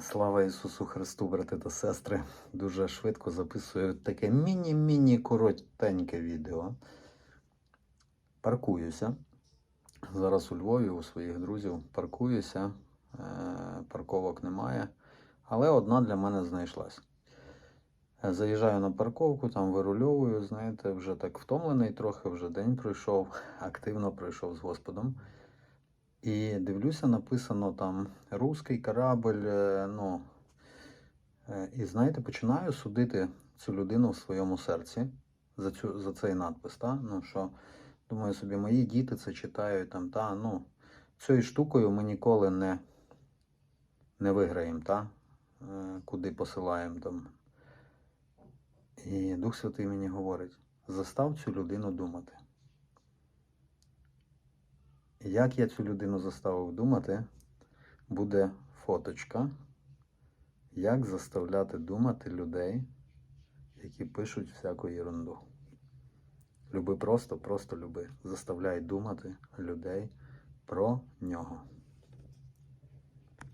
Слава Ісусу Христу, брати та сестри. Дуже швидко записую таке міні-міні коротеньке відео. Паркуюся. Зараз у Львові у своїх друзів паркуюся. Е, Парковок немає. Але одна для мене знайшлась. Е, Заїжджаю на парковку, там вирульовую, знаєте, вже так втомлений трохи, вже день пройшов, активно пройшов з Господом. І дивлюся, написано там русський корабль. е, Ну, е, і знаєте, починаю судити цю людину в своєму серці за, цю, за цей надпис. Та? Ну, що, думаю собі, мої діти це читають там, та, ну, цією штукою ми ніколи не, не виграємо, та? Е, куди посилаємо там. І Дух Святий мені говорить: застав цю людину думати. Як я цю людину заставив думати, буде фоточка, як заставляти думати людей, які пишуть всяку ерунду. Люби просто, просто люби. Заставляй думати людей про нього.